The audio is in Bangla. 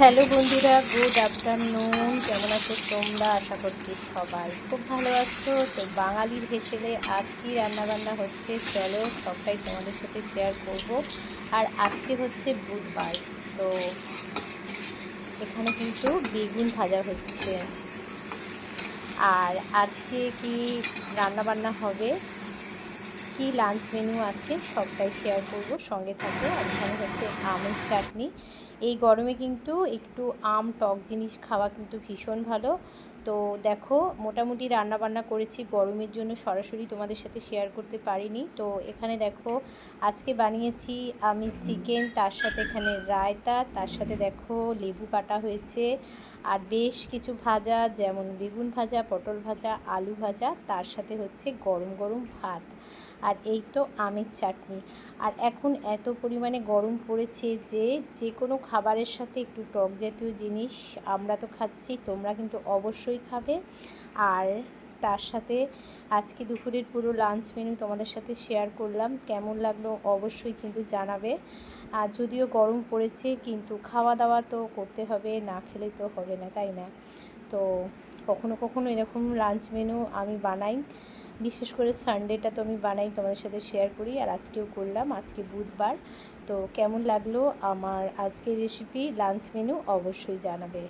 হ্যালো বন্ধুরা গুড আফটারনুন কেমন আছো তোমরা? আশা করছি সবাই খুব ভালো আছো। তো বাঙালির হেসেলে আজ কি রান্নাবান্না হচ্ছে, চলো সবটাই তোমাদের সাথে শেয়ার করব। আর আজকে হচ্ছে বুধবার, তো এখানে কিন্তু বেগুন ভাজা হচ্ছে। আর আজকে কি রান্নাবান্না হবে? কি লাঞ্চ মেনু আছে সবটাই শেয়ার করব। সঙ্গে থাকবে এখানে হচ্ছে আমের চাটনি। এই গরমে কিন্তু একটু আম, টক জিনিস খাওয়া কিন্তু ভীষণ ভালো। তো দেখো, মোটামুটি রান্না বান্না করেছি, গরমের জন্য সরাসরি তোমাদের সাথে শেয়ার করতে পারিনি। তো এখানে দেখো, আজকে বানিয়েছি আমি চিকেন তার সাথে এখানে রায়তা, তার সাথে দেখো লেবু কাটা হয়েছে, আর বেশ কিছু ভাজা, যেমন বেগুন ভাজা, পটল ভাজা, আলু ভাজা, তার সাথে হচ্ছে গরম গরম ভাত, আর এই তো আমের চাটনি। আর এখন এত পরিমাণে গরম পড়েছে যে যে কোনো খাবারের সাথে একটু টক জাতীয় জিনিস আমরা তো খাচ্ছি, তোমরা কিন্তু অবশ্যই খাবে। আর তার সাথে আজকে দুপুরের পুরো লাঞ্চ মেনু তোমাদের সাথে শেয়ার করলাম। কেমন লাগল অবশ্যই কিন্তু জানাবে। আর যদিও গরম পড়েছে, কিন্তু খাওয়া দাওয়া তো করতে হবে, না খেলে তো হবে না, তাই না? তো কখনো কখনো এরকম লাঞ্চ মেনু আমি বানাই। বিশেষ করে সানডেটা তো আমি বানাই, তোমাদের সাথে শেয়ার করি। আর আজকেও করলাম, আজকে বুধবার। তো কেমন লাগল আমার আজকের রেসিপি লাঞ্চ মেনু অবশ্যই জানাবে।